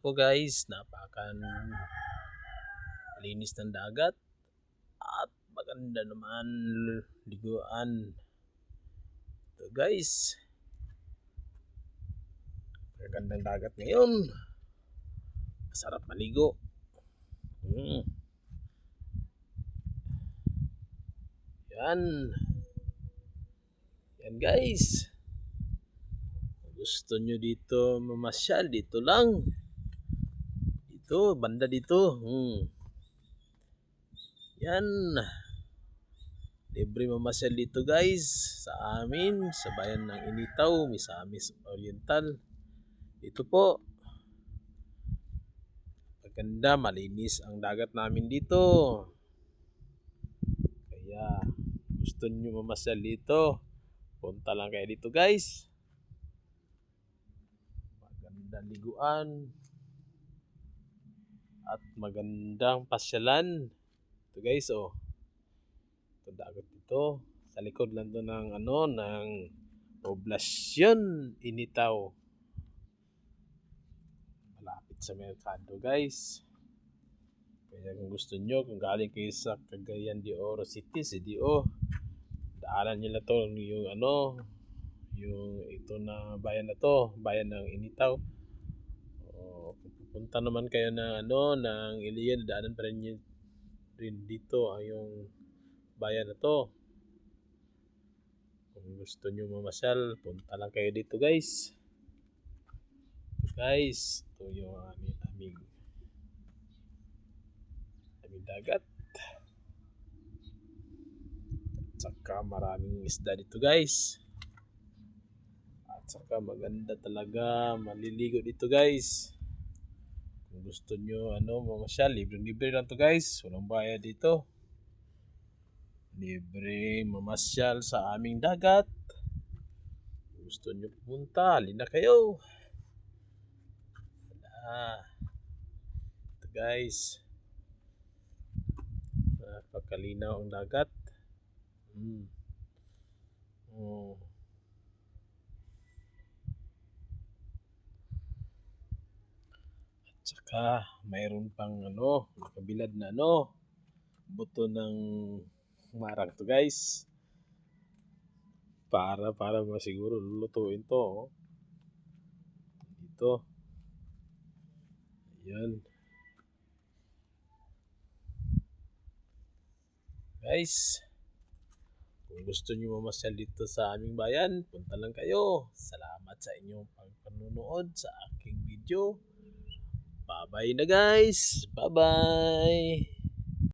po guys, napakan linis ng dagat at maganda naman liguan. Ito guys, magandang dagat ngayon. Masarap maligo. Hmm. Yan. Yan guys. Gusto nyo dito mamasyal, dito lang. Dito, banda dito. Hmm. Yan. Libre mamasyal dito guys. Sa amin, sa bayan ng Initaw, Misamis Oriental. Dito po. Maganda, malinis ang dagat namin dito. Kaya, gusto nyo mamasyal dito, punta lang kayo dito guys. Magandang liguan. At magandang pasyalan. Ito guys, oh. Ito dagat dito. Sa likod lang to ng ano, ng poblasyon Initaw. Malapit sa merkado guys. Kaya kung gusto nyo, kung galing kayo sa Cagayan de Oro City, si Dio, daanan nyo na to yung ano, yung ito na bayan na to, bayan ng Initaw. Pupunta naman kayo ng ano, ng Ilian, daanan pa rin, yun- rin dito ang yung bayan na to. Kung gusto nyo mamasyal, punta lang kayo dito guys. Guys, ito yung aming aming aming dagat. Tsaka maraming isda dito guys. At saka maganda talaga maliligo dito guys. Kung gusto nyo ano, mamasyal, libre-libre lang to guys. Walang bayad dito. Libre mamasyal sa aming dagat. Kung gusto nyo pumunta, halina kayo. Wala. Ito guys. Napakalinaw ang dagat. Hmm. At saka mayroon pang ano, kabilad na ano, buto ng marang to guys. Para para masiguro lulutuin to. Oh. Dito. Ayan. Guys, kung gusto niyo mamasyal dito sa aming bayan, punta lang kayo. Salamat sa inyong pagpanunood sa aking video. Bye-bye na guys. Bye-bye.